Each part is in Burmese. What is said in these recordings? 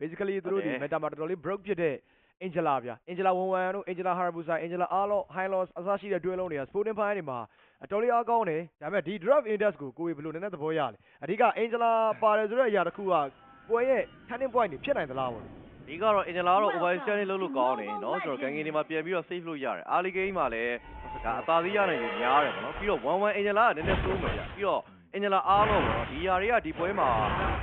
basically သူတို့ဒီ ဟုတ်တယ် meta မှာတော်တော်လေး broke ဖြစ်တဲ့ Angela ဗျာ Angela ဝန်ဝန်တို့ Angela Harabusa Angela Arlo Highloss အစရှိတဲ့တွဲလုံးတွေက sporting ပိုင်းတွေမှာအတော်လေးအားကောင်းတယ်ဒါပေမဲ့ဒီ draft index ကိုကိုယ်ဘယ်လိုနည်းနည်းသဘောရလဲအဓိက Angela ပါတယ်ဆိုတဲ့အရာတစ်ခုကပွဲရဲ့ turning point တွေဖြစ်နိုင်သလားပေါ့ ဒီကတော့အင်ဂျလာကတော့ overstand လုပ်လို့ကောင်းတယ်เนาะကျွန်တော်ကန်ကင်တွေမှာပြန်ပြီးတော့ save လို့ရတယ်အာလီဂိမ်းမှာလည်းဒါအသာစီးရနိုင်လို့များတယ်ပေါ့နော်ပြီးတော့1 1အင်ဂျလာကနည်းနည်းစိုးမယ်ဗျပြီးတော့ အင်ဂျလာအားလို့ပေါ့နော်ဒီຢာတွေကဒီပွဲမှာ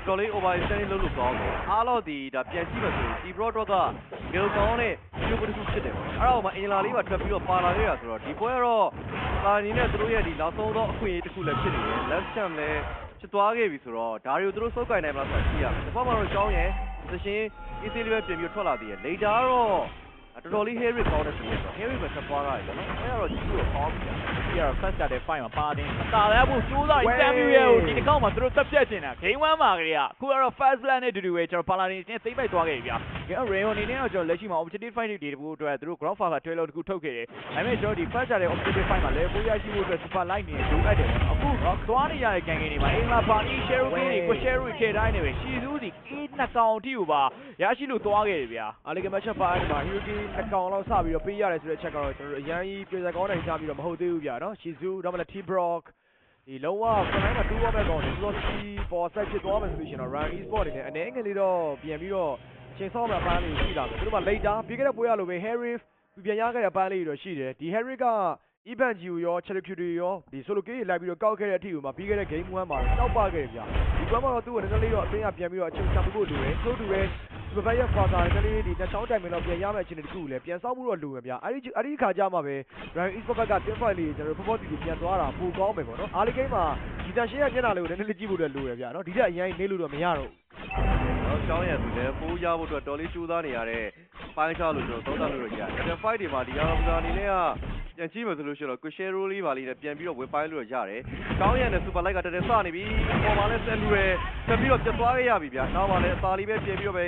တော်လေး overstand လုပ်လို့ကောင်းတယ်အားလို့ဒီဒါပြန်ကြည့်မယ်ဆိုရင်ဒီ broad ကဂီလကောင်းတဲ့ဗီဒီယိုတစ်ခုဖြစ်တယ်ပေါ့အဲ့တော့မှအင်ဂျလာလေးပါထွက်ပြီးတော့ပါလာခဲ့တာဆိုတော့ဒီပွဲကတော့ပါနေနဲ့သူတို့ရဲ့ဒီနောက်ဆုံးသောအခွင့်အရေးတစ်ခုလည်းဖြစ်နေတယ် left champ လည်းဖြစ်သွားခဲ့ပြီဆိုတော့ဒါတွေကိုသူတို့စုပ်ကိုင်နိုင်မလားဆိုတာကြည့်ရမယ်တစ်ဖက်မှာတော့ကြောင်းရယ်သရှင် easy လေးပဲပြင်ပြီးထွက်လာသေးတယ် later တော့တော်တော်လေး Harry ကောင်းတဲ့စီရတော့ Harry ပဲထွက်သွားတာလေနော်အဲ့တော့ကြည့်လို့ကောင်းပြီ ဒီကတော့ first start တဲ့ fight မှာပါတယ်အသာလဲဖို့စူးစမ်းပြီး Samuel ကိုဒီတစ်ခေါက်မှာသူတို့တက်ပြတ်ကျင်တာ game 1မှာကလေးကအခုကတော့ first plan နဲ့တူတူပဲကျွန်တော် Paladin နဲ့သိမ့်ပိုက်သွားခဲ့ပြီဗျာကျွန်တော် Rayon အနေနဲ့တော့ကျွန်တော်လက်ရှိမှာ objective fight တွေတကူအတွက်သူတို့ ground father ထွဲလို့တကူထုတ်ခဲ့တယ်ဒါပေမဲ့ကျွန်တော်ဒီ first start တဲ့ objective fight မှာ level 4ရရှိဖို့အတွက် super light နေလိုအပ်တယ်ပေါ့အခုတော့သွားနေရတဲ့ game တွေမှာအင်္ဂလာပါနီ share တွေကို share တွေထည့်တိုင်းနေပဲရှီစုစီအေးနှစ်ကောင်အထိကိုပါရရှိလို့သွားခဲ့တယ်ဗျာအားလီကမတ်ချက်ပါအဲ့ဒီမှာ Hiroki တစ်ကောင်လောက်စပြီးတော့ပေးရတယ်ဆိုတဲ့ချက်ကတော့ကျွန်တော်တို့အရန်ကြီးပြေစကောင်းနိုင်ကြပြီးတော့မဟုတ်သေးဘူးဗျာနော် Shizu တော့မလား T Brock ဒီလုံးဝ front line မှာတူရမဲ့ကောင်တွေ Velocity for set ဖြစ်သွားမယ်ဆိုလို့ရှိရင်တော့ Run Esport အနေနဲ့အနေငယ်လေးတော့ပြန်ပြီးတော့ချိန်ဆော့မှာပန်းလေးရှိလာတယ်သူတို့က later ပြီးခဲ့တဲ့ပွဲရလိုပဲ Harry ပြန်ရခဲ့တဲ့ပန်းလေးတွေတော့ရှိတယ်ဒီ Harry က Ivan Gio ရော Cherokee ရောဒီ solo game တွေလိုက်ပြီးတော့ကောက်ခဲ့တဲ့အထိကိုမှပြီးခဲ့တဲ့ game 1မှာတော့တောက်ပခဲ့တယ်ဗျာဒီပွဲမှာတော့သူ့ကိုနည်းနည်းလေးတော့အသင်းကပြန်ပြီးတော့အချိန်ချဖို့လိုတယ်ထို့တူပဲ ဒီဘက်ရဲ့ father နည်းနည်းလေးဒီနှစ်ချောင်းတိုင်မင်းတော့ပြန်ရမယ့်အခြေအနေတစ်ခုကိုလည်းပြန်ဆောက်မှုတော့လိုမယ်ဗျာအဲ့ဒီအဲ့ဒီခါကြမှာပဲ Ryan Eastbrook က team fight လေးကျွန်တော်တို့ဖော်ဖော်တီတီပြန်သွားတာပိုကောင်းမယ်ပေါ့နော်အားလေးကိန်းမှာဒီတန်ရှင်းရဲ့မျက်နှာလေးကိုနည်းနည်းလေးကြည့်ဖို့တော့လိုရဗျာနော်ဒီတက်အရင်နေလို့တော့မရတော့တော့ကျောင်းရသူလည်းပိုးရဖို့အတွက်တော်လေးကြိုးစားနေရတဲ့ပိုင်းခြားလို့ကျွန်တော်သုံးသပ်လို့ရတယ်။ဒါ fight တွေမှာဒီအားလုံးအနေနဲ့ကပြန်ကြည့်မယ်ဆိုလို့ရှိရင်တော့ Quishero လေးပါလေးနဲ့ပြန်ပြီးတော့ဝင်ပိုင်းလို့ရတယ်။ကျောင်းရနဲ့ Super Light ကတည်းကစနေပြီ။ပေါ်မှာလည်းဆက်လူရယ်ဆက်ပြီးတော့ပြတ်သွားခဲ့ရပြီဗျာ။နောက်မှလည်းအသာလေးပဲပြင်ပြီးတော့ပဲ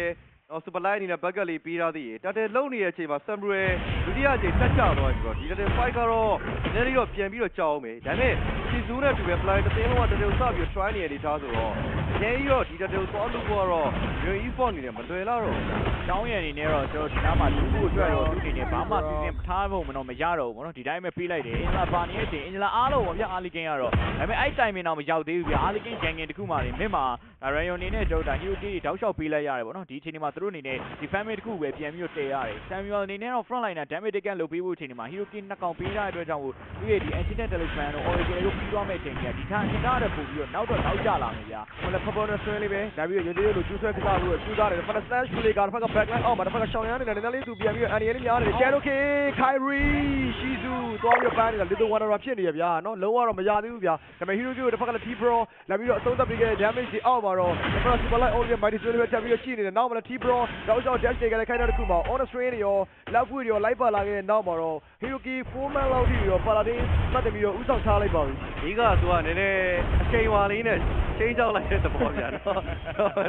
တော့ Super Light အနေနဲ့ bucket လေးပေးထားသေးတယ်။တတဲလုံနေတဲ့အချိန်မှာ Samuel ဒုတိယအချိန်တက်ချသွားပြီဆိုတော့ဒီတတဲ fight ကတော့နည်းနည်းတော့ပြန်ပြီးတော့ကြောက်အောင်မယ်။ဒါပေမဲ့စီဇူးနဲ့တူပဲ fly တစ်သိန်းလုံးကတတဲကိုစပြီးတော့ try နေရတဲ့ထားဆိုတော့အရင်ကြီးတော့ ဒီတတဲကိုသွားလို့ကတော့ Green Esport အနေနဲ့မလွယ်တော့ဘူးကျောင်းရံအနေနဲ့တော့ကျွန်တော်ဒီနားမှာလူဖို့အတွက်တော့သူအနေနဲ့ဘာမှစီစဉ်ထားဖို့မတော့မရတော့ဘူးဗောနော်ဒီတိုင်းပဲပေးလိုက်တယ်အင်ဂျလာပါနေတဲ့အချိန်အင်ဂျလာအားလုံးဗောဗျအာလီကင်ကတော့ဒါပေမဲ့အဲ့တိုင်မင်တော့မရောက်သေးဘူးဗျအာလီကင်ဂျန်ကင်တခုမှနေမြင့်မှာဒါရန်ယွန်အနေနဲ့ကျွန်တော်ဒါဟီယိုကီတောက်လျှောက်ပေးလိုက်ရတယ်ဗောနော်ဒီအချိန်ဒီမှာသူတို့အနေနဲ့ဒီ family တခုပဲပြန်ပြီးတော့တည်ရတယ်ဆမ်မြူအယ်အနေနဲ့တော့ front liner damage taken လုပ်ပေးဖို့အချိန်ဒီမှာဟီယိုကီနှစ်ကောင်ပေးထားတဲ့အတွက်ကြောင့်မို့သူရဲ့ဒီ ancient talisman တို့ oracle တို့ပြီးသွားမဲ့အချိန်ကြီးကဒီထားအင်တာတဲ့ပို့ပြီးတော့နောက်တော့နောက်ကျလာမယ်ဗျာဟိုလည်းဖပေါ်နဲ့ဆွဲလေးပဲဒါပြီးတော့ရေသေးလို့ကျူးဆွဲကစားလို့ကျူးသားတယ်ဖက်စတန်ရှူလေးကတစ်ဖက်က back line အောက်မှာတစ်ဖက်ကရှောင်းရမ်းနေတယ်နည်းနည်းလေးသူပြန်ပြီးတော့အန်ရီလေးများနေတယ် Cherokee Kyrie Shizu သွားပြီးတော့ပန်းနေတာ Little Wanderer ဖြစ်နေရဗျာနော်လုံးဝတော့မရသေးဘူးဗျာဒါပေမဲ့ Hero ကိုတစ်ဖက်ကလည်း T Pro လာပြီးတော့အသုံးသပ်ပြီးခဲ့တဲ့ damage တွေအောက်မှာတော့တစ်ဖက်က Super Light Only Mighty Sword ပဲတက်ပြီးတော့ရှိနေတယ်နောက်မှာလည်း T Pro တော့ကြောက် dash တွေလည်းခိုင်းတဲ့တစ်ခုမှာ on the strain ရော left foot ရော light ပါလာခဲ့တဲ့နောက်မှာတော့ Hero 4 man လောက်ထိရော Paladin မှတ်တယ်ပြီးတော့ဥဆောင်ထားလိုက်ပါပြီဒီကသူကနည်းနည်းအချိန်ဝါလေးနဲ့ချင်းချောက်လိုက်တဲ့သဘောဗျာနော်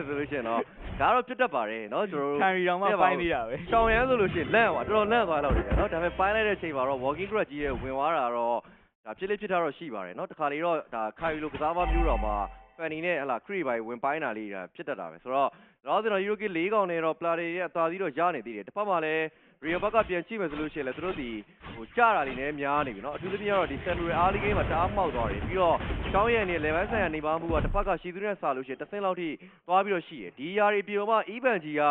ဆိုလို့ရှိရင်တော့ဒါတော့ပြတ်တတ်ပါတယ်နော်ကျွန်တော်တို့ခံရီတော်မှပိုင်းသေးတာပဲရှောင်းရမ်းဆိုလို့ရှိရင်လန့်သွားတော်တော်လန့်သွားတော့တယ်နော်ဒါပေမဲ့ပိုင်းလိုက်တဲ့အချိန်မှာတော့ walking grad ကြီးရဲ့ဝင်သွားတာတော့ဒါဖြစ်လေးဖြစ်တာတော့ရှိပါတယ်နော်တခါလေတော့ဒါခါရီလိုကစားမမျိုးတော့မှာဖန်နီနဲ့ဟလာခရီပိုင်းဝင်ပိုင်းတာလေးဒါဖြစ်တတ်တာပဲဆိုတော့တော့ကျွန်တော်ယူရိုကီ၄កောင်နဲ့တော့ပလာတွေရဲ့အသာစီးတော့ရနေသေးတယ်တစ်ဖက်မှာလည်း ရီယိုဘက်ကပြန်ကြည့်မယ်ဆိုလို့ရှိရင်လည်းသူတို့ဒီဟိုကြတာလေးနဲ့များနေပြီเนาะအထူးသဖြင့်ကတော့ဒီဆန်လူရဲ့အားလီဂိမ်းမှာတအားမောက်သွားတယ်ပြီးတော့ချောင်းရံနေ level ဆိုင်ရာနေပါမှုကတစ်ဖက်ကရှီသူနဲ့စာလို့ရှိရင်တစ်ဆင့်လောက်ထိသွားပြီးတော့ရှိတယ်ဒီຢာတွေပြေမှာအီဗန်ဂျီက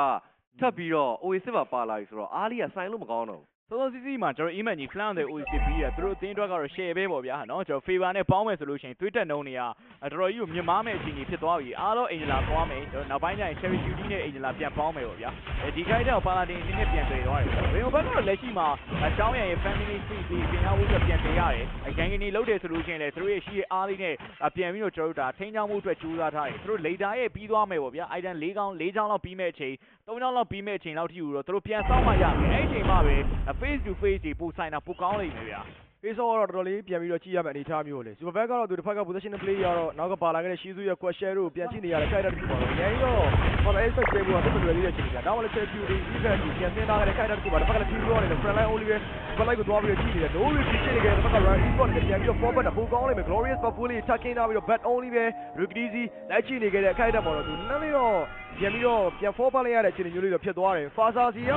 ထပ်ပြီးတော့ OASIS မှာပါလာပြီဆိုတော့အားလီကဆိုင်လို့မကောင်းတော့ဘူး စောစောစီးစီးမှာကျွန်တော် email ကြီး plan တဲ့ OCP ပြီးရသူတို့အသင်းအတွက်ကတော့ share ပဲပေါ့ဗျာနော်ကျွန်တော် favor နဲ့ပေါင်းမယ်ဆိုလို့ရှိရင်သွေးတက်နှုံးတွေကတော်တော်ကြီးကိုမြင်မားမဲ့အခြေအနေဖြစ်သွားပြီအားလုံး Angela သွားမယ်ကျွန်တော်နောက်ပိုင်းကျရင် Cherry Beauty နဲ့ Angela ပြန်ပေါင်းမယ်ပေါ့ဗျာအဲဒီခိုက်တဲ့ Paladin အင်းနဲ့ပြန်တွေ့သွားတယ်ဘယ်လိုဘက်ကတော့လက်ရှိမှာအချောင်းရရဲ့ family tree ဒီပြင်ရဖို့ပြန်တင်ရတယ်အဂန်ကနေလုတ်တယ်ဆိုလို့ရှိရင်လည်းသူတို့ရဲ့ရှိရဲ့အားလေးနဲ့ပြန်ပြီးတော့ကျွန်တော်တို့ဒါထိန်းချောင်းမှုအတွက်ကြိုးစားထားတယ်သူတို့ later ရဲ့ပြီးသွားမယ်ပေါ့ဗျာ item ၄កောင်း၄ချောင်းလောက်ပြီးမဲ့အချိန်၃ချောင်းလောက်ပြီးမဲ့အချိန်လောက်ထိယူတော့သူတို့ပြန်ဆောက်မှရမယ်အဲ့ဒီအချိန်မှပဲ face to face တွေပိုဆိုင်တာပိုကောင်းလိမ့်မယ်ဗျာဖေးဆောကတော့တော်တော်လေးပြန်ပြီးတော့ကြည့်ရမယ့်အနေအထားမျိုးလေစူပါဘက်ကတော့သူတစ်ဖက်က position play ရတော့နောက်ကပါလာခဲ့တဲ့ရှီဇူရဲ့ question တို့ပြန်ကြည့်နေရတဲ့ခိုက်တာတစ်ခုပါတော့အရင်တော့ဘာလဲ expect ပြေဘူးကတော့တော်တော်လေးတဲ့အချိန်ကြာနောက်လည်း check view တွေ event တွေပြန်သင်းထားခဲ့တဲ့ခိုက်တာတစ်ခုပါတစ်ဖက်ကလည်း team ရောနေတဲ့ front line only ပဲ front line ကိုသွားပြီးတော့ကြည့်နေတယ် no repeat ဖြစ်နေကြတဲ့တစ်ဖက်က run esport နဲ့ပြန်ပြီးတော့ forward တာပိုကောင်းလိမ့်မယ် glorious populi tucking ထားပြီးတော့ bat only ပဲ rukdizi လိုက်ကြည့်နေကြတဲ့ခိုက်တာပေါ်တော့သူနည်းနည်းတော့ ပြန်ပြီးတော့ပြန် fall back လိုက်ရတဲ့အခြေအနေမျိုးလေးတော့ဖြစ်သွားတယ်ဖာစာစီက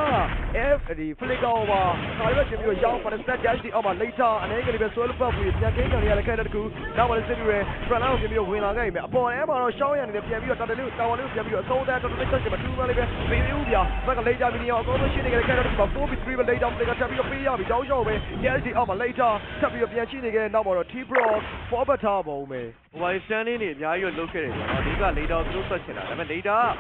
F ဒီ flicker over ခါရပြန်ပြီးတော့ရောင်း for the set dash ဒီအောက်မှာ later အနေကလေးပဲ swell back ပြီးပြန်ကင်းကန်ရတဲ့ခဲတဲ့တကူနောက်မှလည်းစစ်ပြီးရ front line ကိုပြန်ပြီးတော့ဝင်လာခဲ့ပြီအပေါ်အဲမှာတော့ရှောင်းရနေတယ်ပြန်ပြီးတော့တာတလေးကိုတာဝါလေးကိုပြန်ပြီးတော့အဆုံးသတ်တော်တော်လေးချက်ချင်မှတူမလေးပဲမင်းဦးပြဘက်က later မီနီအောင်အကုန်လုံးရှင်းနေကြတဲ့ခဲတဲ့တကူမှာ 4v3 ပဲ later flicker ထပ်ပြီးတော့ပေးရပြီတောင်းရှောင်းပဲ dash ဒီအောက်မှာ later ထပ်ပြီးတော့ပြန်ရှိနေခဲ့တဲ့နောက်မှာတော့ T Pro forward ထားပါဦးမယ် ဟိုဘာစတန်လေးနေအများကြီးတော့လုတ်ခဲ့တယ်ဗျာနော်ဒီကလေတာသူတို့ဆက်ချင်တာဒါပေမဲ့လေ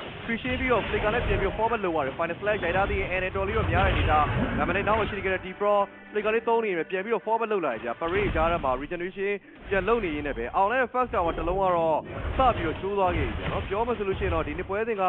တာက free shade ပြီးတော့ flicker နဲ့ပြန်ပြီး forward လုပ်ရတယ် final flag ရိုက်ထားသေးရင် and တော်လေးတော့များတဲ့နေတာဒါပေမဲ့နောက်မှရှိနေကြတဲ့ D Pro flicker လေးသုံးနေရင်ပြန်ပြီးတော့ forward လုပ်လာတယ်ဗျာ parade ကြားထဲမှာ regeneration ပြန်လုပ်နေရင်းနဲ့ပဲအောင်လဲ first tower တစ်လုံးကတော့စပြီးတော့ချိုးသွားခဲ့ပြီဗျာနော်ပြောမှဆိုလို့ရှိရင်တော့ဒီနှစ်ပွဲစဉ်က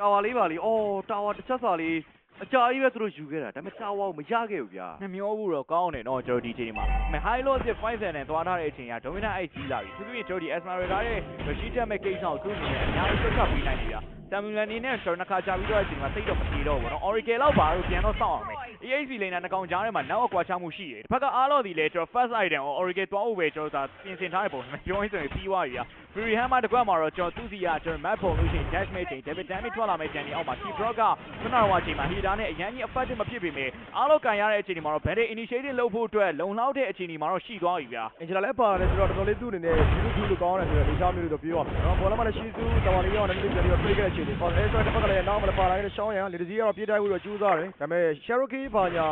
tower လေးပါလीအော် tower တစ်ချက်စာလေးအကြာကြီးပဲသူတို့ယူခဲ့တာဒါပေမဲ့ tower ကိုမရခဲ့ဘူးဗျာနှမျောဘူးတော့ကောင်းတယ်နော်ကျွန်တော်ဒီအချိန်ဒီမှာမ high low စစ်5 7နဲ့သွားထားတဲ့အချိန်က dominant အိုက်ကြီးလာပြီသူတို့ကျွန်တော်ဒီ Esmeralda ရဲ့ machine တက်မဲ့ကိစ္စကိုသူ့အနေနဲ့အများကြီးဆွတ်ခတ်ပေးနိုင်ပြီဗျာ Samuel အနေနဲ့ကျွန်တော်နှစ်ခါကြာပြီးတော့အချိန်မှာစိတ်တော့မပြေတော့ဘူးနော် Oracle လောက်ပါတော့ပြန်တော့စောင့်အောင်မယ် EXP လိန်နာနှစ်ကောင်ကြားထဲမှာနောက်အကွာချမှုရှိတယ်တစ်ဖက်ကအားလို့ဒီလေကျွန်တော် first item ကို Oracle တွားဖို့ပဲကျွန်တော်သာပြင်ဆင်ထားတဲ့ပုံစံပြောရင်းဆိုရင်ပြီးသွားပြီဗျာ Fury Hammer တစ်ခွက်မှာတော့ကျွန်တော်သူစီရကျွန်တော် map ပုံလို့ရှိရင် dash မဲ့ချိန် David Damage ထွက်လာမဲ့ချိန်ဒီအောက်မှာ T Brock ကခုနကတော့အချိန်မှာ heater နဲ့အရင်ကြီး effective မဖြစ်ပေမဲ့အားလို့ကန်ရတဲ့အချိန်ဒီမှာတော့ Bandit initiative လုပ်ဖို့အတွက်လုံလောက်တဲ့အချိန်ဒီမှာတော့ရှိသွားပြီဗျာအင်ဂျလာလည်းပါတယ်ဆိုတော့တော်တော်လေးသူ့အနေနဲ့ဒီလိုသူ့လိုကောင်းတယ်ဆိုတော့လေချားမျိုးလို့ပြောရမယ်နော်ဘောလုံးမလည်းရှိစုတဝါလေးရောလည်းဒီပြန်ပြီးတော့ပြေးခဲ့တဲ့အခြေအနေပေါ့အဲဆိုတော့တစ်ဖက်ကလည်းနောက်မှလည်းပါလာတဲ့ရှောင်းရံလေတကြီးကတော့ပြေးတိုက်ဖို့တော့ကြိုးစားတယ်ဒါပေမဲ့ Cherokee ဘာညာ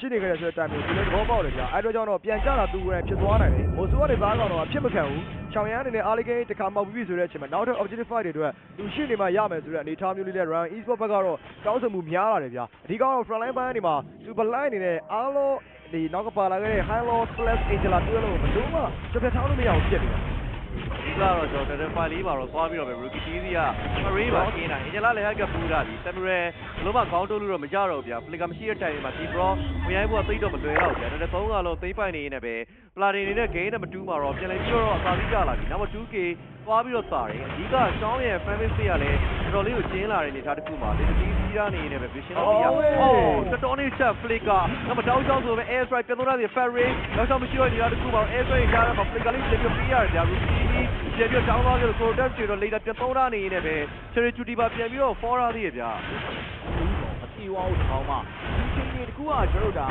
ရှိနေခဲ့တဲ့ဆိုတဲ့တိုင်မျိုးဒီလိုသဘောပေါက်တယ်ကြာအဲတော့ကြောင့်တော့ပြန်ကြတာသူဝင်ဖြစ်သွားနိုင်တယ်မိုးဆူကနေသားကောင်တော့ဖြစ်မခံဘူးချောင်ရန်အနေနဲ့အားလေးကိန်းတစ်ခါမှောက်ပြီးဆိုတဲ့အချိန်မှာနောက်ထပ် objective fight တွေအတွက်သူရှိနေမှရမယ်ဆိုတဲ့အနေအထားမျိုးလေးနဲ့ Ryan Esport ဘက်ကတော့တောင်းဆိုမှုများလာတယ်ဗျာအဓိကတော့ front line ဘက်ကနေမှာ super line အနေနဲ့အားလုံးဒီနောက်ကပါလာခဲ့တဲ့ high low plus angela တွေ့လို့ဘယ်လို့မှစပြတ်ထားလို့မရအောင်ဖြစ်နေတယ်ဒီ ကတော့ကျွန်တော်တက်ဖိုင်လေးပါတော့သွားပြီးတော့ပဲ rookie team စီက Marie ပါခင်းတာအင်ဂျလာလည်းဟက်ကပူတာဒီ Samurai ဘလို့မှခေါင်းတိုးလို့တော့မကြတော့ဘူးဗျာ flicker မရှိတဲ့တိုင်မှာဒီ bro ဝင်ရိုင်းဖို့ကသိတော့မလွယ်တော့ဘူးဗျာဒါနဲ့သုံးကတော့သိမ့်ပိုင်နေနေပဲ platin နေနဲ့ game နဲ့မတူးမှာတော့ပြန်လဲပြီးတော့အသာစီးကြလာပြီနောက်မှ 2k သွားပြီးတော့စာတယ်အဓိကရှောင်းရဲ့ fan base တွေကလည်းတော်တော်လေးကိုကျင်းလာတဲ့အနေအထားတစ်ခုမှာဒီတီးစီးရနေနေပဲ vision တော့ပြရအော်တော်တော်လေးချက် flicker နောက်မှတောင်းချောင်းဆိုပဲ air strike ပြန်တော့တဲ့ ferry နောက်ချောင်းမရှိတော့နေရာတစ်ခုမှာ air strike ကြားထဲမှာ flicker လေးပြန်ပြီးပြီးရတယ်ဗျာ rookie ပြန်ပြီးတောင်းသွားကြလို့ product တွေတော့ later ပြန်သုံးထားနေနေပဲ cherry duty ပါပြန်ပြီးတော့ for ရသေးရဗျာမပြေဝအောင်တစ်ကောင်မှဒီချိန်ကြီးတကူကကျွန်တော်တို့ဒါ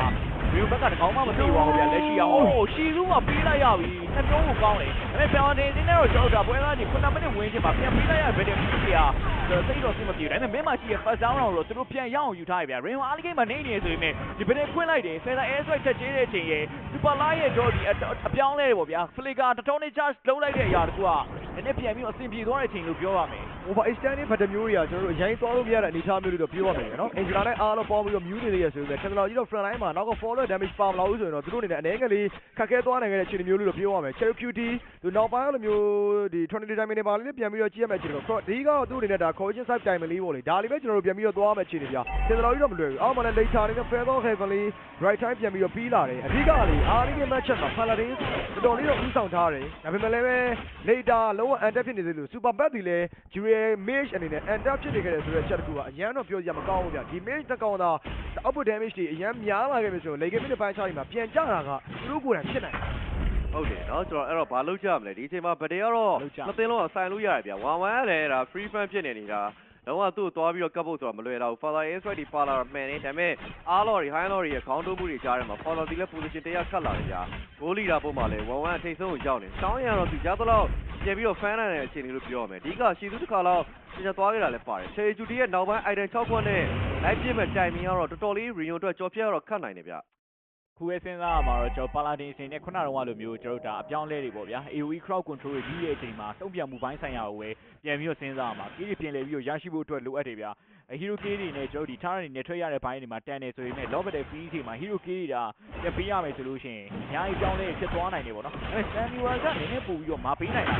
ဗီဒီယိုဘက်ကတစ်ကောင်မှမပြေဝအောင်ဗျာလက်ရှိကအိုးရှီစုကပေးလိုက်ရပြီနှစ်မျိုးကိုကောင်းတယ်ဒါပေမဲ့ပြောင်းတင်နေတော့ကျွန်တော်တို့ဒါပွဲသားကြီး9မိနစ်ဝင်းချင်းမှာပြန်ပေးလိုက်ရဗီဒီယိုကြီးက ကျွန်တော်သိတော့သိမပြေဘူးဒါပေမဲ့မင်းမရှိရဲ့ first down တော့သူတို့ပြန်ရအောင်ယူထားရဗျာ Rain Ali Game မှာနေနေဆိုရင်ဒီဗီဒီယိုခွင့်လိုက်တယ် Center Air Strike ချက်ချင်းတဲ့အချိန်ရဲ့ Super Light ရဲ့တော့ဒီအပြောင်းလဲပေါ့ဗျာ Flicker တတော်နေ charge လုံးလိုက်တဲ့အရာတကူကနည်းနည်းပြန်ပြီးအဆင်ပြေသွားတဲ့အချိန်လို့ပြောရမယ် over extending ဘတ်တမျိုးတွေကကျွန်တော်တို့အရင်သွားလို့မရတဲ့အနေအထားမျိုးတွေတော့ပြောရမယ်နော် Angela နဲ့အားလုံးပေါင်းပြီးတော့ mute နေရဆိုရင် technology တော့ front line မှာနောက်က follow damage ပါမလာဘူးဆိုရင်တော့သူတို့အနေနဲ့အနေငယ်လေးခက်ခဲသွားနိုင်တဲ့အခြေအနေမျိုးလေးတော့ပြောရမယ် Cherry Beauty သူနောက်ပိုင်းလိုမျိုးဒီ20 time နေပါလေးပြန်ပြီးတော့ကြည့်ရမယ်အခြေအနေတော့ဒီကတော့သူ့အနေနဲ့ဒါ correction side time လေးပေါ့လေဒါလေးပဲကျွန်တော်တို့ပြန်ပြီးတော့သွားရမယ်အခြေအနေပြ technology တော့မလွယ်ဘူးအောက်မှာလည်း later နေနဲ့ feather heavily right time ပြန်ပြီးတော့ပြီးလာတယ်အဓိကလေအားလေးက match မှာ Paladin တော်တော်လေးတော့ဦးဆောင်ထားတယ်ဒါပေမဲ့လည်းပဲ later လုံးဝ under ဖြစ်နေသေးလို့ super bad ဒီလည်း Jure Mage အနေနဲ့ under ဖြစ်နေခဲ့တယ်ဆိုတဲ့အချက်တစ်ခုကအရန်တော့ပြောရမကောင်းဘူးဗျဒီ Mage တစ်ကောင်သာ output damage တွေအရန်များလာခဲ့ပြီဆိုတော့ late game တစ်ပိုင်းခြားနေမှာပြန်ကြတာကသူတို့ကိုယ်တိုင်ဖြစ်နိုင်တယ် ဟုတ်တယ်เนาะကျွန်တော်အဲ့တော့ဘာလုပ်ကြမလဲဒီအချိန်မှာဗတေကတော့မသိလုံးအဆိုင်လို့ရတယ်ဗျာဝမ်ဝမ်ရတယ်ဒါ free fan ဖြစ်နေနေတာတော့ကသူ့ကိုသွားပြီးတော့ကပ်ဖို့ဆိုတာမလွယ်တော့ဘူး father air strike ဒီပါလာမှန်နေဒါပေမဲ့အားလော်တွေ high law တွေရဲ့ခေါင်းတိုးမှုတွေကြားထဲမှာ follow ဒီလည်း position တရားခတ်လာတယ်ဗျာဂိုးလီတာပုံမှာလဲဝမ်ဝမ်အထိတ်ဆုံးကိုရောက်နေတောင်းရတော့သူရသလောက် ပြန်ပြီးတော့ fan နိုင်တဲ့အခြေအနေလို့ပြောရမယ်အဓိကရှီသူတစ်ခါတော့ကျန်သွားခဲ့တာလည်းပါတယ်ချေဂျူတီရဲ့နောက်ပိုင်း item 6ခွက်နဲ့လိုက်ပြစ်မဲ့တိုင်မင်ကတော့တော်တော်လေး Rio အတွက်ကြော်ပြတော့ခတ်နိုင်တယ်ဗျခုပဲစဉ်းစားရမှာတော့ကျွန်တော်ပါလာတင်အချိန်နဲ့ခုနကတော့လိုမျိုးကျွန်တော်တို့ဒါအပြောင်းလဲတွေပေါ့ဗျာ AOE crowd control တွေကြီးရဲ့အချိန်မှာတုံ့ပြန်မှုပိုင်းဆိုင်ရာကိုပဲပြန်ပြီးတော့စဉ်းစားရမှာကြီးတွေပြင်လဲပြီးတော့ရရှိဖို့အတွက်လိုအပ်တယ်ဗျာ hero k တွေနဲ့ကျွန်တော်ဒီ target တွေနဲ့ထွက်ရတဲ့ဘိုင်းတွေမှာတန်နေဆိုရင်လည်း low battle free တွေမှာ hero k တွေဒါပြန်ပေးရမယ်ဆိုလို့ရှိရင်အများကြီးပြောင်းလဲဖြစ်သွားနိုင်တယ်ပေါ့နော်အဲ Samuel ကနည်းနည်းပို့ပြီးတော့မပေးနိုင်တာ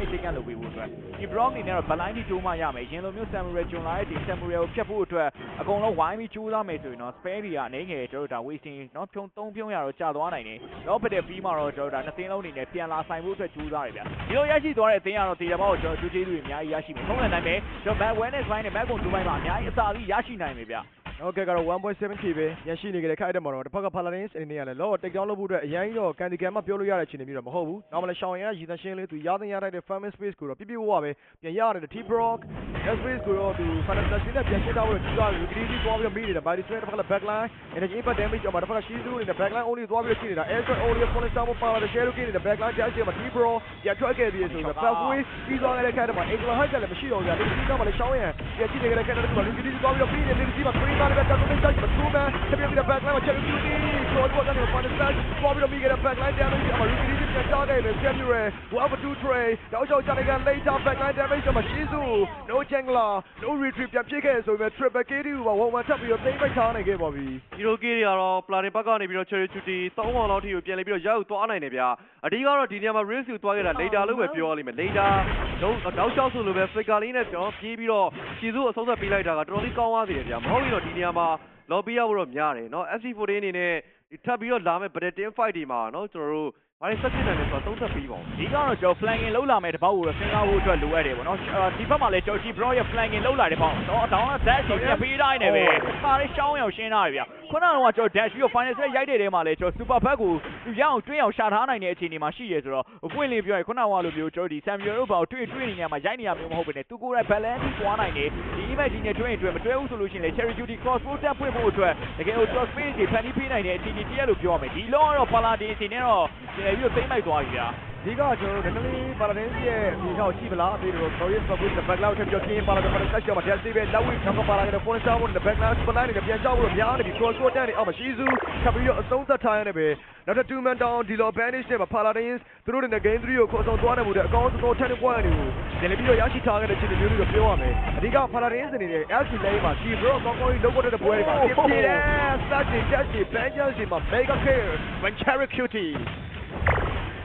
လေဒါပေမဲ့တင်ကလုပ်ပေးဖို့အတွက်ဒီ block အနေနဲ့တော့ blind ကြီးတိုးမှရမယ်ရင်လိုမျိုး Samuel ကျွန်လာတဲ့ဒီ Samuel ကိုဖြတ်ဖို့အတွက်အကုန်လုံးဝိုင်းပြီးကြိုးစားမယ်ဆိုရင်တော့ spare တွေကနေငယ်ကျွန်တော်တို့ဒါ wasting เนาะဖြုံသုံးဖြုံရတော့ကြာသွားနိုင်တယ် low battle free မှာတော့ကျွန်တော်တို့ဒါနှစ်သိန်းလုံးအနေနဲ့ပြန်လာဆိုင်ဖို့အတွက်ကြိုးစားရဗျာဒီလိုရရှိသွားတဲ့အသိန်းကတော့တေတဘောကိုကျွန်တော်ကြိုးကျေးဇူးတွေအများကြီးရရှိမယ်ထုံးလည်နိုင်မယ်ကျွန်တော် back awareness ဘိုင်းနဲ့ back ကုန်2ဘိုင်းမှာအများကြီးအသာကြီးရရှိနိုင်မယ်ဗျ ဟုတ်ကဲ့ကတော့ 1.7k ပဲရရှိနေကြတဲ့ခိုက်တဲ့မှာတော့တစ်ဖက်က Paladins အနေနဲ့ကလည်းလောတက်ကြောင်းလုပ်ဖို့အတွက်အရင်တော့ကန်ဒီကန်မှပြောလို့ရတဲ့အခြေအနေမျိုးတော့မဟုတ်ဘူး။နောက်မှလည်းရှောင်းရင်ကရည်သန့်ရှင်းလေးသူရသင့်ရတဲ့ farming space ကိုတော့ပြပြဝဝပဲပြန်ရတယ် T Brock space ကိုတော့သူ final touch နဲ့ပြန်ရှင်းတော့လို့ဒီက Greedy သွားပြီးတော့မိနေတာ by the side တစ်ဖက်က backline energy impact damage အမှာတစ်ဖက်က shield နေတဲ့ backline only သွားပြီးတော့ရှိနေတာ air strike only for the star ပါလာတဲ့ share ကိနေတဲ့ backline ကြားရှိမှာ T Brock ရထွက်ခဲ့ပြီးဆိုတော့ pathway ပြီးသွားခဲ့တဲ့ခိုက်တဲ့မှာ Angela Hart ကလည်းမရှိတော့ဘူး။ဒီကမှလည်းရှောင်းရင်ပြန်ကြည့်နေတဲ့ခိုက်တဲ့မှာ Greedy သွားပြီးတော့ပြီးနေတဲ့ဒီမှာ Green မှာလည်းတက်တော့တက်တော့ Truman တပြည့်ပြည့် backline မှာ Cherry Beauty ဆိုတော့ကနေ final touch သွားပြီးတော့မိခဲ့တဲ့ backline damage အမှာ Greedy ပြန်ကြားခဲ့တယ် Samuel 1 2 3တောက်ချောက်ချနေက later backline damage မှာ Shizu no jungler no retreat ပြန်ဖြစ်ခဲ့ဆိုပေမဲ့ triple KD က1 1ထပ်ပြီးတော့သိမ့်ပိုက်ထားနိုင်ခဲ့ပါပြီ ဟီရိုကီတွေကတော့ပလာတင်ဘက်ကနေပြီးတော့ cherry chuti သုံးပေါင်လောက်ထိကိုပြန်လေပြီးတော့ရောက်သွားနိုင်တယ်ဗျာအဓိကတော့ဒီနေရာမှာ race ကိုသွားခဲ့တာ later လို့ပဲပြောရလိမ့်မယ် later တော့တောက်လျှောက်ဆိုလိုပဲ flicker လေးနဲ့ကျွန်တော်ပြေးပြီးတော့ခြေစုအဆုံးသက်ပေးလိုက်တာကတော်တော်လေးကောင်းသွားသေးတယ်ဗျာမဟုတ်ရင်တော့ဒီနေရာမှာ lobby ရောက်တော့များတယ်เนาะ SC14 အနေနဲ့ဒီထပ်ပြီးတော့လာမဲ့ Britain fight ဒီမှာเนาะကျွန်တော်တို့ ဘာလဲဆက်ဖြစ်နေလဲဆိုတော့သုံးသက်ပြီးပါဦးဒီကတော့ကျွန်တော် flanking လောက်လာမယ်တပောက်ကိုတော့စဉ်းစားဖို့အတွက်လိုအပ်တယ်ပေါ့နော်အာဒီဘက်မှာလည်းကျွန်တော် G Bro ရဲ့ flanking လောက်လာတဲ့ပေါ့တော့တောင်းက dash ကိုပြန်ပေးတိုင်းနေပဲပါလေးရှောင်းရောက်ရှင်းတာဗျာ ခုနကတော့ကျွန်တော် dash ပြီးတော့ final set ရိုက်တဲ့တဲမှာလည်းကျွန်တော် super back ကိုသူရအောင်တွင်းအောင်ရှာထားနိုင်တဲ့အခြေအနေမှာရှိရဲဆိုတော့အပွင့်လေးပြောရင်ခုနကလိုမျိုးကျွန်တော်ဒီ Samuel တို့ဘာကိုတွေ့တွေ့နေနေမှာရိုက်နေရမျိုးမဟုတ်ဘဲနဲ့သူကိုယ်တိုင် balance ပြီးသွားနိုင်တယ်ဒီ image ဒီနဲ့တွင်းအတွင်းမတွဲဘူးဆိုလို့ရှိရင်လေ Cherry Duty crossbow တက်ဖွင့်ဖို့အတွက်တကယ်လို့ cross space တွေဖန်တီးပေးနိုင်တဲ့အခြေအနေတည်းလို့ပြောရမယ်ဒီလောကတော့ Paladin အနေနဲ့တော့ပြန်ပြီးတော့သိမ့်လိုက်သွားပြီဗျာ ဒီကကျွန်တော်တို့နည်းနည်းလေး Paladins ရဲ့ဒီဟောက်ရှိမလားပြီးတော့ Glorious Purpose နဲ့ background ထပ်ပြီးတော့ King Paladin နဲ့ Touch မှာ Dance ပဲလောက်ဝိနောက်ကပါလာတဲ့ Phone Sound နဲ့ background super line နဲ့ပြန်ကြောက်လို့များနေပြီ cross court တက်နေအောင်မရှိစုထပ်ပြီးတော့အဆုံးသတ်ထားရနေပဲနောက်ထပ်2 man down ဒီလို banish နဲ့ Paladins သူတို့တွေနဲ့ game 3ကိုခေါ်ဆောင်သွားနေမှုတဲ့အကောင်းဆုံး turning point တွေကိုပြန်ပြီးတော့ရရှိထားခဲ့တဲ့ခြေမျိုးတွေကိုပြောရမယ်အဓိက Paladins အနေနဲ့ LC lane မှာ G Bro ကောင်းကောင်းကြီးလုပ်ဖို့တဲ့ပွဲတွေမှာဖြစ်နေတယ် Start တွေ Touch တွေ Banjers တွေမှာ Mega Kill When Cherry Cutie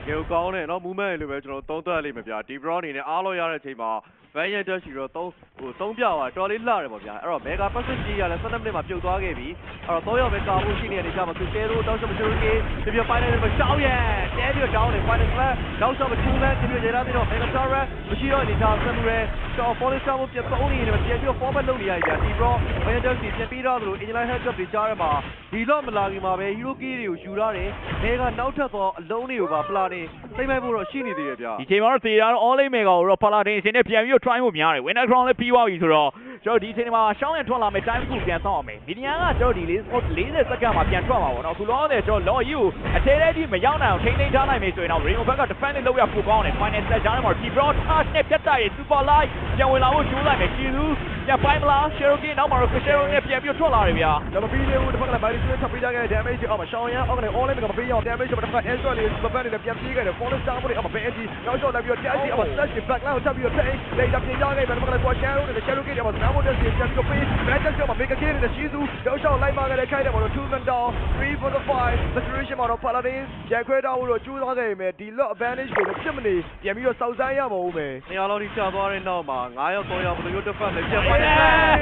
ရေကောင်းတယ်နော် movement လို့ပဲကျွန်တော်သုံးသပ်လိမ့်မယ်ဗျာဒီ brown အနေနဲ့အားလို့ရတဲ့အချိန်မှာ Valiant Dash ရှိတော့သုံးဟိုသုံးပြသွားတော်လေးလှတယ်ပေါ့ဗျာအဲ့တော့ Mega Percent ကြီးရလဲ17မိနစ်မှာပြုတ်သွားခဲ့ပြီအဲ့တော့3ရောက်ပဲကာဖို့ရှိနေတဲ့နေရာမှာသူ Zero တောက်ချက်မချူကေဒီပြ final မှာရှောင်းရဲ့တဲပြီးတော့ down တယ် final ကတောက်ချက်မချူလဲဒီပြရေလာပြီးတော့ Mega Tower မရှိတော့အနေထားဆက်မှုရဲတော့ Polish Tower ပြသုံးနေတယ်ပြန်ပြီးတော့ format လုပ်နေရကြဒီ bro Valiant Dash ပြန်ပြီးတော့သူ Angela Head Up တွေကြားရမှာဒီတော့မလာခင်မှာပဲ Hero Key တွေကိုယူထားတယ် Mega နောက်ထပ်သောအလုံးတွေကိုပါပလာနေ သိမ့်မဲ့ဖို့တော့ရှိနေသေးရဲ့ဗျာဒီချိန်မှာတော့သေတာတော့ all in mega ကိုတော့ paladin အရှင်နဲ့ပြန်ပြီးတော့ try ဖို့များတယ် winner crown လည်းပြီးသွားပြီဆိုတော့ကျွန်တော်ဒီချိန်မှာရှောင်းရထွက်လာမယ် time တစ်ခုပြန်ဆောင်းအောင်မယ်မီဒီယာကကျွန်တော်ဒီ40စက္ကန့်မှာပြန်ထွက်မှာပေါ့နော်အခုလောဆယ်ကျွန်တော် law you အထဲထဲကြီးမရောက်နိုင်အောင်ထိန်းသိမ်းထားနိုင်မယ်ဆိုရင်တော့ rainbow ဘက်က defend လုပ်ရပိုကောင်းတယ် final set ကြားထဲမှာ T broad touch နဲ့ပြတ်တိုက်ရ super light ပြန်ဝင်လာဖို့ကြိုးလိုက်မယ်ရှီလူ ပြန်ပိုင်းမလား Cherokee နောက်မှာတော့ Cherokee နဲ့ပြန်ပြီးတော့ထွက်လာတယ်ဗျာကျွန်တော်ပြီးသေးဘူးတစ်ဖက်ကလည်း body swing ထပ်ပြီးကြခဲ့တဲ့ damage အောက်မှာရှောင်းရန်အောက်ကလည်း all in ကမပေးအောင် damage မှာတစ်ဖက်က extra လေး super နဲ့ပြန်ပြေးခဲ့တယ် falling star ပေါ်အောက်မှာ benji နောက်ရှော့လိုက်ပြီးတော့ dash အောက်မှာ slash back line ကိုထပ်ပြီးတော့ take လေတာပြင်ကြခဲ့တယ်တစ်ဖက်ကလည်း squash shadow နဲ့ shadow ကအောက်မှာ down dash ပြန်ပြီးတော့ပေး back dash မှာ make a kill နဲ့ shizu နောက်ရှော့လိုက်မှာခဲ့တဲ့ခိုက်တယ်ပေါ်တော့ two man down 3 for the 5 saturation မှာတော့ paladin ရိုက်ခွဲတော့လို့ကျူးသွားခဲ့ပေမဲ့ဒီ lot advantage ကိုလည်းဖြစ်မနေပြန်ပြီးတော့စောက်ဆိုင်ရမှာဦးမယ်နေရာလုံးထိချသွားတဲ့နောက်မှာ9ရောက်3ရောက်ဘယ်လိုမျိုးတစ်ဖက်လဲပြတ်သွားတယ် Hey!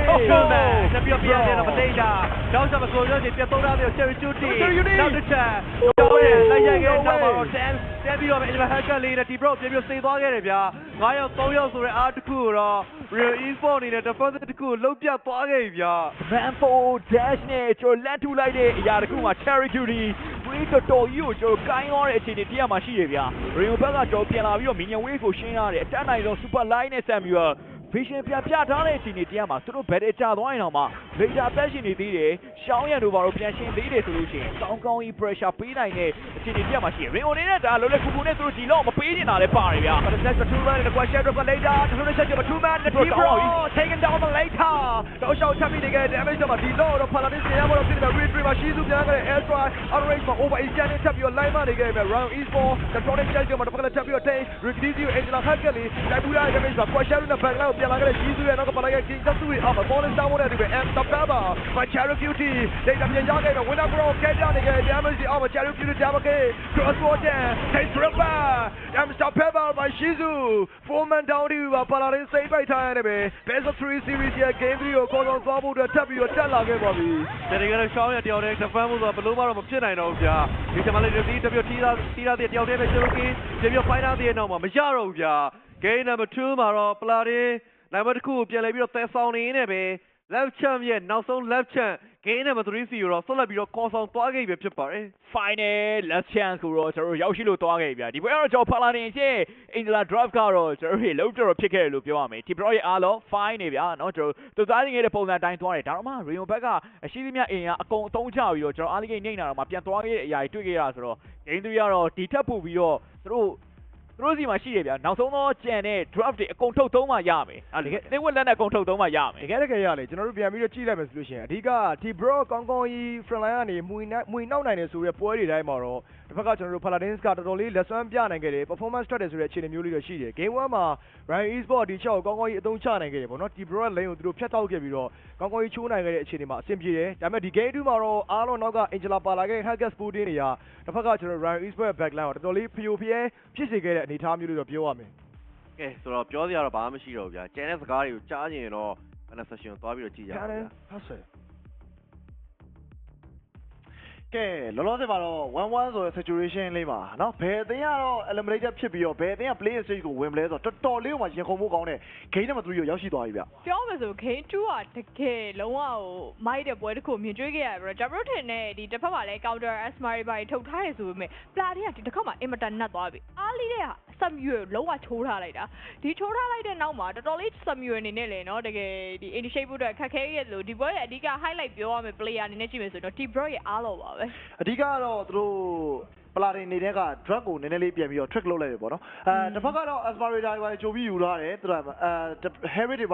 ဟုတ်ကဲ့ဆက်ပြီးပြန်ပြန်တော့မသိတာနောက်ဆက်မကိုရောချင်ပြတ်သုံးသားပြီး Cherry Duty Cherry Duty! နောက်တစ်ချက်တော့တယ်လိုက်ရခဲ့နောက်မှာတော့10တက်ပြီးတော့အင်ဂျလာဟက်ကလေးနဲ့ဒီ bro ပြန်ပြီးစေသွားခဲ့တယ်ဗျာ9ရောက်3ရောက်ဆိုတဲ့အားတစ်ခုကိုတော့ Real Esport အနေနဲ့ defense တစ်ခုကိုလုံးပြတ်သွားခဲ့ပြီဗျာ Man for dash နဲ့ကျွန်တော်လက်ထူလိုက်တဲ့အရာတစ်ခုမှာ Cherry Duty ဝေးတော်တော်ကြီးကိုကျွန်တော်ကိုင်းသွားတဲ့အခြေအနေတရားမှာရှိရဗျာ Rio Bell ကကျွန်တော်ပြန်လာပြီးတော့ Minion Wave ကိုရှင်းရတယ်အတက်နိုင်ဆုံး Super Line နဲ့ Samuel Vision ပြပြထားတဲ့အခြေအနေတရားမှာသူတို့ battle ကြသွားရင်တော့မှ Later တက်ရှင်နေသေးတယ်ရှောင်းရံတို့ဘာလို့ပြန်ရှင်းသေးတယ်ဆိုလို့ရှိရင်ကောင်းကောင်းကြီး pressure ပေးနိုင်တဲ့အခြေအနေတရားမှာရှိရ Rio နဲ့ဒါလုံးလက်ကူကူနဲ့သူတို့ဒီလောက်မပေးနေတာလည်းပါတယ်ဗျာ But the next two man in the question drop later. The first set of two man the Bro, team down. bro taken down the later. The show champion again damage of the low of Paladin the amount of the read read Shizu ပြန်ခဲ့တဲ့ air strike out of range မှာ over is standing tap your line မှာနေခဲ့ပြီ round east ball the tonic charge မှာတော့ tap your take Rikidizu Angela Hakali တိုက်ပူရတဲ့ damage မှာ question နဲ့ back line ကိပြန်လာခဲ့တဲ့ Shizu ရဲ့နောက်ကပါလာခဲ့ King Tatsu အောက်မှာ ball down ဝင်တဲ့ဒီပဲ and the baba by Cherry Beauty ဒိတ်တာပြန်ရခဲ့တဲ့ winner bro ကဲကြနေခဲ့ damage အောက်မှာ Cherry Beauty ကြားမခဲ့ cross court take tripper damn stop pepper by Shizu four man down ဒီပါပါလာရင်စိတ်ပိုက်ထားရတယ်ပဲ best of 3 series ရဲ့ game 3ကိုခေါ်ဆောင်သွားဖို့အတွက်ထပ်ပြီးတော့တက်လာခဲ့ပါပြီ တယ်ဒီကတော့ရှောင်းရတယောက်တည်း defend ဖို့ဆိုတာဘယ်လို့မှတော့မဖြစ်နိုင်တော့ဘူးဗျာဒီချက်မှလည်းဒီတပြည့်ထီးသားထီးသားတယောက်တည်းပဲ Cherokee တပြည့် final တည်းနောက်မှာမရတော့ဘူးဗျာ game number 2မှာတော့ Platin နံပါတ်တစ်ခုကိုပြန်လဲပြီးတော့သဲဆောင်နေနေပဲ left champ ရဲ့နောက်ဆုံး left champ game number 3 စီကိုတော့ဆက်လက်ပြီးတော့ခေါ်ဆောင်သွားခဲ့ပြီဖြစ်ပါတယ် final last chance ကိုတော့ကျွန်တော်တို့ရောက်ရှိလို့သွားခဲ့ပြီဗျာဒီပွဲကတော့ကျွန်တော်ဖလာတင်ချင်း Angela Draft ကတော့ကျွန်တော်တို့လုံးတော်တော်ဖြစ်ခဲ့တယ်လို့ပြောရမယ် Team Pro ရဲ့အားလုံး fine နေဗျာเนาะကျွန်တော်တို့သူသားငယ်တဲ့ပုံစံတိုင်းသွားတယ်ဒါတော့မှ Rio ဘက်ကအရှိသမျှအင်အားအကုန်အသုံးချပြီးတော့ကျွန်တော်အားလေးကိနေနေတာတော့မှပြန်သွားခဲ့တဲ့အရာတွေတွေ့ခဲ့ရတာဆိုတော့ Game 3ကတော့ဒီထက်ပိုပြီးတော့သူတို့ သူတို့စီမှာရှိတယ်ဗျာနောက်ဆုံးတော့ကြံတဲ့ draft တွေအကုန်ထုတ်သုံးမှရမယ်အဲ့ဒီသိဝက်လက်နဲ့အကုန်ထုတ်သုံးမှရမယ်တကယ်တကယ်ရလေကျွန်တော်တို့ပြန်ပြီးတော့ကြည့်လိုက်မယ်ဆိုလို့ရှိရင်အဓိကဒီ bro ကောင်းကောင်းကြီး front line ကနေမွေနိုင်မွေနောက်နိုင်တယ်ဆိုတဲ့ပွဲတွေတိုင်းမှာတော့တစ်ဖက်ကကျွန်တော်တို့ Paladins ကတော်တော်လေးလက်စွမ်းပြနိုင်ခဲ့တယ် performance တက်တယ်ဆိုတဲ့အခြေအနေမျိုးလေးတော့ရှိတယ် game 1မှာ Ryan Esport ဒီချက်ကိုကောင်းကောင်းကြီးအသုံးချနိုင်ခဲ့တယ်ပေါ့နော်ဒီ bro ရဲ့ lane ကိုသူတို့ဖျက်တောက်ခဲ့ပြီးတော့ကောင်းကောင်းကြီးချိုးနိုင်ခဲ့တဲ့အခြေအနေမှာအဆင်ပြေတယ်ဒါပေမဲ့ဒီ game 2မှာတော့အားလုံးနောက်က Angela ပါလာခဲ့တဲ့ Hackers Sporting တွေကတစ်ဖက်ကကျွန်တော် Ryan Esport ရဲ့ backline ကိုတော်တော်လေးဖျို့ဖျဲဖြစ်စေခဲ့တဲ့အနေအထားမျိုးလေးတော့ပြောရမယ်ကဲဆိုတော့ပြောစရာတော့ဘာမှမရှိတော့ဘူးဗျာကျန်တဲ့စကားတွေကိုကြားကျင်ရင်တော့ final session ကိုသွားပြီးတော့ကြည့်ကြပါခံတယ်ဗျာဟုတ်ဆယ် ကဲလောလောဆယ်မှာတော့1-1ဆိုတဲ့ situation လေးပါเนาะဘယ်အသင်းကတော့ eliminated ဖြစ်ပြီးတော့ဘယ်အသင်းက play stage ကိုဝင်မလဲဆိုတော့တော်တော်လေးကိုမှရင်ခုန်မှုကောင်းတဲ့ game number 3ကိုရောက်ရှိသွားပြီဗျ ပြောမယ်ဆို game 2ကတကယ်လုံးဝဟိုမိုက်တဲ့ပွဲတစ်ခုမြင်တွေ့ခဲ့ရပြီးတော့ Jabro ထင်နဲ့ဒီတစ်ဖက်မှာလည်း counter asmari ဘာတွေထုတ်ထားရဆိုပေမဲ့ pla တွေကဒီတစ်ခါမှ inverter နတ်သွားပြီအားလေးတဲ့ဟာ samuel လုံးဝချိုးထားလိုက်တာဒီချိုးထားလိုက်တဲ့နောက်မှာတော်တော်လေး samuel အနေနဲ့လည်းเนาะတကယ်ဒီ initiate ဖို့အတွက်ခက်ခဲရဲ့လို့ဒီပွဲရဲ့အဓိက highlight ပြောရမယ် player အနေနဲ့ကြည့်မယ်ဆိုတော့ T-Bro ရဲ့အားလောပါပဲ အဓိကကတော့သူတို့ပလာတင်နေတဲ့က drug ကိုနည်းနည်းလေးပြန်ပြီးတော့ trick လုပ်လိုက်တယ်ပေါ့နော်အဲတစ်ဖက်ကတော့ aspirator တွေပါကြိုပြီးယူထားတယ်သူတို့အဲ Harry တွေ